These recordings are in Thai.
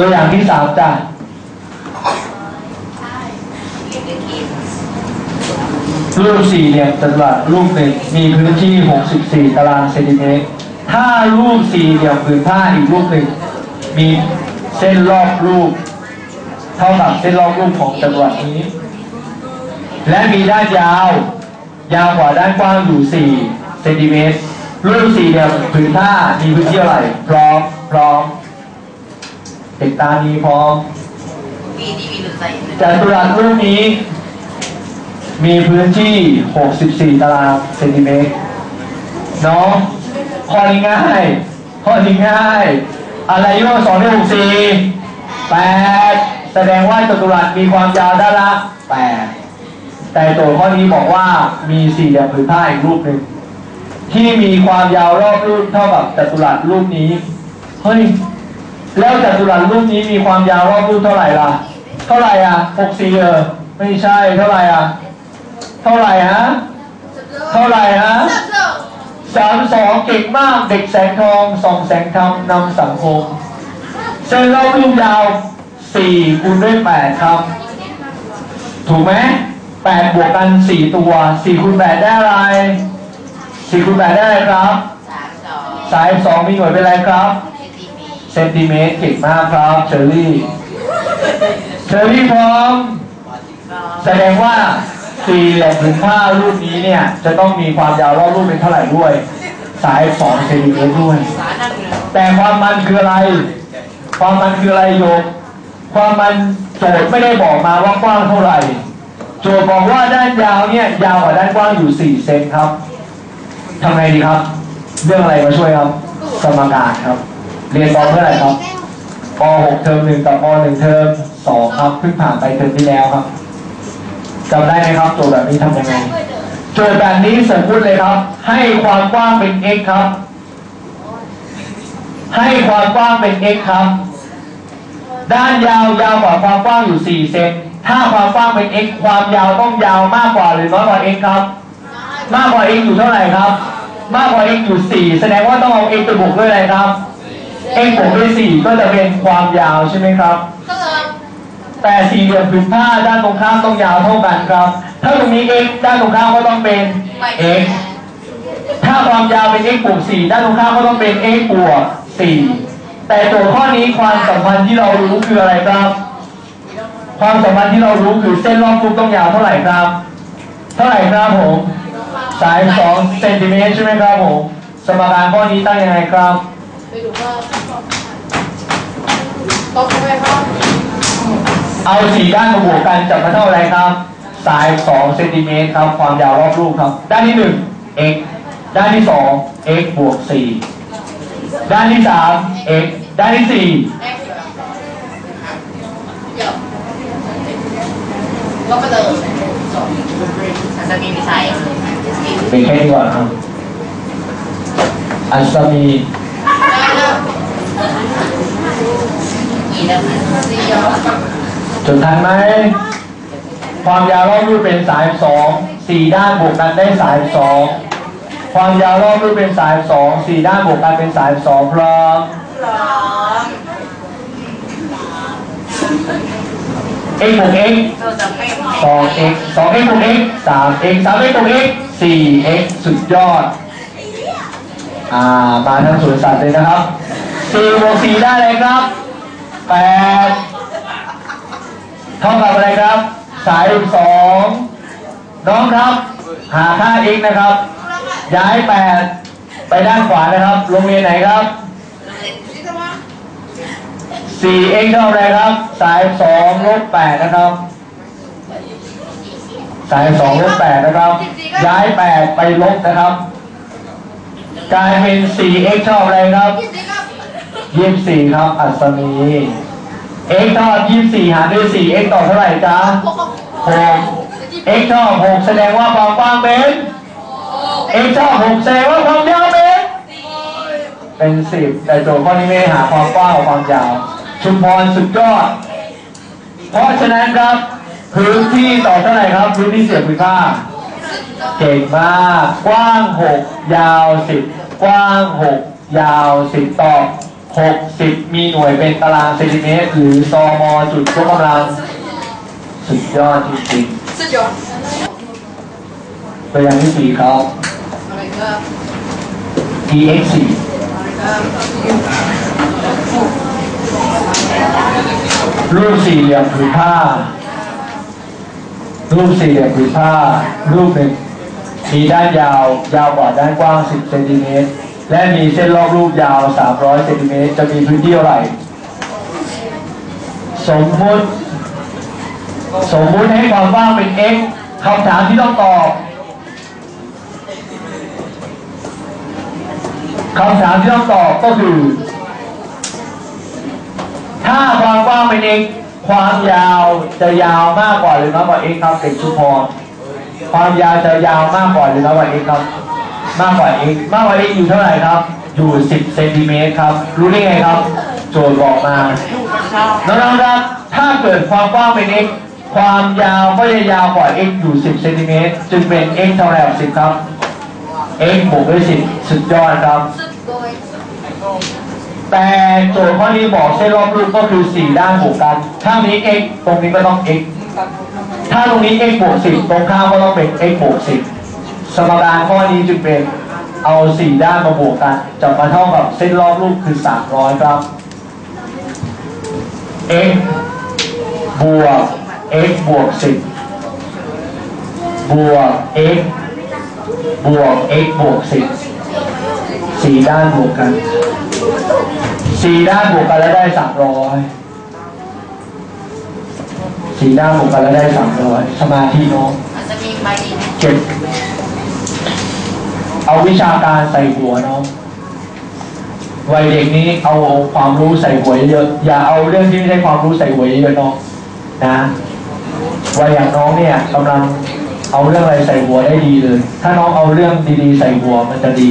ตัวอย่างที่สามจ้ะรูปสี่เหลี่ยมจัตุรัสรูปหนึ่งมีพื้นที่ 64 ตารางเซนติเมตร ถ้ารูปสี่เหลี่ยมผืนผ้าอีกรูปหนึ่งมีเส้นรอบรูป เท่ากับเส้นรอบรูปของจัตุรัสนี้ และมีด้านยาว ยาวกว่าด้านกว้างอยู่4เซนติเมตรรูปสี่เหลี่ยมผืนผ้ามีพื้นที่เท่าไหร่พร้อมพร้อม เด็กตานี้พร้อมมีดีมีหรือใส่จัตุรัสรูปนี้ มีพื้นที่ 64 ตารางเซนติเมตรเนาะข้อนี้ง่ายข้อนี้ง่าย อะไรยกสองที่หกสี่แปดแสดงว่าจัตุรัสมีความยาวด้านละแปดแต่โจทย์ข้อนี้บอกว่ามีสี่เหลี่ยมผืนผ้าอีกรูปหนึ่งที่มีความยาวรอบรูปเท่ากับจัตุรัสรูปนี้ เฮ้ย แล้วจัตุรัสรูปนี้มีความยาวรอบรูปเท่าไหร่ล่ะ เท่าไหร่อะหกสี่เออไม่ใช่เท่าไหร่อะ เท่าไหร่ฮะ เท่าไหร่ฮะสามสองเก่งมากเด็กแสงทองสองแสงธรรมนำสังคมเส้นรอบรูปยาวสี่คูณด้วยแปดครับ ถูกไหมแปดบวกกันสี่ตัวสี่คูณแปดได้อะไรสี่คูณแปดได้อะไรครับ สายสองมีหน่วยเป็นอะไรครับ ซนติเมตรเก่งมากครับเชอรี่เชอรี่พร้อม แสดงว่าสี่เหลี่ยมผืนผ้ารูปนี้เนี่ย จะต้องมีความยาวรอบรูปเป็นเท่าไหร่ด้วย สายสองเซนติเมตรด้วยสานั่งเลยแต่ความมันคืออะไร ความมันคืออะไรโยมความมันโจทย์ไม่ได้บอกมาว่ากว้างเท่าไหร่ โจทย์บอกว่าด้านยาวเนี่ย ยาวกว่าด้านกว้างอยู่4เซนครับทำไงดีครับ เรื่องอะไรมาช่วยครับ สมการครับ เรียนตอนเมื่อไหร่ครับป .6 เทอมหนึ่งกับป .1 เทอมสองครับเพิ่งผ่านไปเทอมที่แล้วครับจำได้ไหมครับโจทย์แบบนี้ทำยังไงโจทย์แบบนี้สมมติเลยครับ ให้ความกว้างเป็น x ครับ ให้ความกว้างเป็น x ครับ ด้านยาวยาวกว่าความกว้างอยู่ 4 เซนถ้าความกว้างเป็น x ความยาวต้องยาวมากกว่าหรือน้อยกว่า x ครับ มากกว่า x อยู่เท่าไหร่ครับ มากกว่า x อยู่ 4 แสดงว่าต้องเอา x ไปบวกด้วยอะไรครับ x บวกด้วย4ก็จะเป็นความยาวใช่ไหมครับ แต่สี่เหลี่ยมผืนผ้าด้านตรงข้ามต้องยาวเท่ากันครับ ถ้าตรงนี้ x ด้านตรงข้ามก็ต้องเป็น x ถ้าความยาวเป็น x บวก4ด้านตรงข้ามก็ต้องเป็น x บวก4แต่โจทย์ข้อนี้ความสัมพันธ์ที่เรารู้คืออะไรครับ ความสัมพันธ์ที่เรารู้คือเส้นรอบรูปต้องยาวเท่าไหร่ครับ เท่าไหร่ครับผมสาย2เซนติเมตรใช่ไหมครับผม สมการข้อนี้ตั้งยังไงครับ ไปดูว่าตรงไปครับ เอาสี่ด้านมาบวกกันจะมาเท่าไหร่ครับสาย2เซนติเมตรครับ ความยาวรอบรูปครับ ด้านที่ 1 x ด้านที่ 2 x บวก 4 ด้านที่ 3 x ด้านที่แอ็กซ์เดี๋ยวก็ไปเลยสองอาจจะมีวิสัย4เป็นแค่นี้ก่อนครับอัศมี กี่แล้วนะ สี่ยอ จนทันไหม ความยาวรอบรูปเป็นสาย2 4ด้านบวกกันได้สาย2ความยาวรอบรูปเป็นสาย2 4ด้านบวกกันเป็นสาย2พร้อมสอง x บวก x สอง x สอง x บวก x สาม x สาม x บวก x สี่ x สุดยอด อ่า มาทั้งสวนสัตว์เลยนะครับสี่บวกสี่ได้เลยครับ แปดเท่ากับอะไรครับ สายสองน้องครับ หาค่า x นะครับ ย้ายแปดไปด้านขวานะครับ โรงเรียนไหนครับ 4x เท่าไรครับ สาย2ลบ8นะครับ สาย2ลบ8นะครับ ย้าย8ไปลบนะครับ กลายเป็น 4x เท่าไรครับ 24ครับ อัศมี x เท่ากับ24หารด้วย 4x ต่อเท่าไหร่จ๊ะ6 x เท่ากับ6แสดงว่าความกว้างเป็น x เท่ากับ6แสดงว่าความยาวเป็นเป็นสิบแต่โจทย์ข้อนี้ไม่ได้หาความกว้างกับความยาว ชุมพรสุดยอด เพราะฉะนั้นครับพื้นที่ต่อเท่าไหร่ครับ พื้นที่เสียบผืนผ้าเก่งมาก กว้าง6ยาว10กว้าง6ยาว10ต่อ 60 มีหน่วยเป็นตารางเซนติเมตร หรือซมจุดยกกำลัง สุดยอดจริงสุดยอดๆตัวอย่างที่สี่ครับอะไรก็ EX 4รูปสี่เหลี่ยมผืนผ้า รูปสี่เหลี่ยมผืนผ้า รูปหนึ่งมีด้านยาว ยาวกว่าด้านกว้าง 10เซนติเมตร และมีเส้นรอบรูปยาว 300 เซนติเมตร จะมีพื้นที่เท่าไหร่ สมมุติ สมมุติให้ความกว้างเป็น x คำถามที่ต้องตอบ คำถามที่ต้องตอบก็คือ ถ้าความกว้างเป็น x ความยาวจะยาวมากกว่าหรือน้อยกว่า x ครับเด็กชุมพรความยาวจะยาวมากกว่าหรือน้อยกว่า x ครับ มากกว่า x มากกว่า x อยู่เท่าไหร่ครับ อยู่ 10 เซนติเมตรครับ รู้ได้ไงครับ โจทย์บอกมา น้องๆครับ ถ้าเกิดความกว้างเป็น x ความยาวก็จะยาวกว่า x อยู่ 10 เซนติเมตรจึงเป็น x เท่าไหร่กับ10 ครับ x บวกด้วย 10 สุดยอดครับ แต่โจทย์ข้อนี้บอกเส้นรอบรูปก็คือ 4 ด้านบวกกันถ้านี้ x ตรงนี้ก็ต้อง x ถ้าตรงนี้ x บวก10 ตรงข้ามก็ต้องเป็น x บวก10 สมการข้อนี้จึงเป็นเอา 4 ด้านมาบวกกันจะมาเท่ากับเส้นรอบรูปคือ 300 ครับ x บวก x บวก 10 บวก x บวก x บวก 10สี่ด้านบวกกันสี่ด้านบวกกันแล้วได้สามร้อยสี่ด้านบวกกันแล้วได้สามร้อยสมาธิน้องมันจะมีใบนี้ เอาวิชาการใส่หัวน้องวัยเด็กนี้เอาความรู้ใส่หัวเยอะ อย่าเอาเรื่องที่ไม่ใช่ความรู้ใส่หัวเยอะน้องนะวัยอย่างน้องเนี่ยกำลังเอาเรื่องอะไรใส่หัวได้ดีเลย ถ้าน้องเอาเรื่องดีๆ ใส่หัวมันจะดี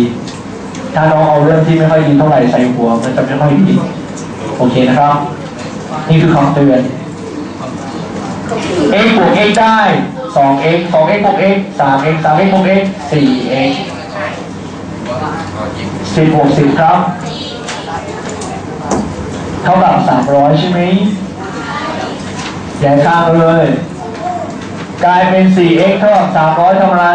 ถ้าน้องเอาเรื่องที่ไม่ค่อยดีเท่าไหร่ใส่หัว มันจะไม่ค่อยดีโอเคนะครับ นี่คือคำเตือน x บวก x ได้ 2x 2x บวก x 3x 3x บวก x 4x บวก10ครับ เท่ากับ300ใช่ไหมย้ายข้างเลย กลายเป็น 4x เท่ากับ300ทำอะไร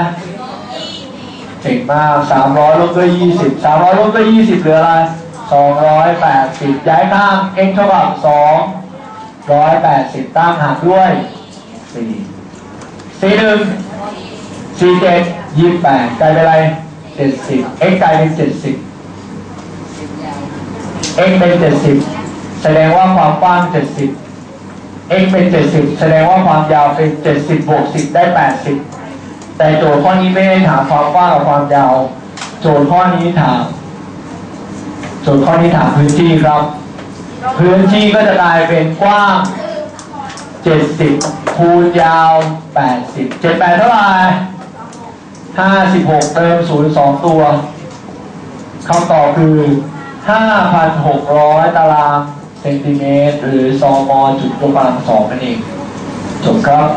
เก่งมาก300ลบด้วย20 300ลบด้วย20เหลืออะไร280 ย้ายข้าง x เท่ากับ280 ตั้งหารด้วย 4 41 47 28 กลายเป็นอะไร 70 x กลายเป็น 70 x เป็น70แสดงว่าความกว้าง70 x เป็น70แสดงว่าความยาวเป็น70บวก10ได้80แต่โจทย์ข้อนี้ไม่ได้ถามความกว้างกับความยาว โจทย์ข้อนี้ถาม โจทย์ข้อนี้ถามพื้นที่ครับ พื้นที่ก็จะกลายเป็นกว้าง70คูณยาว80 78เท่าไหร่56เติม0 2ตัวคำตอบคือ 5,600 ตารางเซนติเมตร หรือซมจุดยกกำลังสองนั่นเอง จบครับ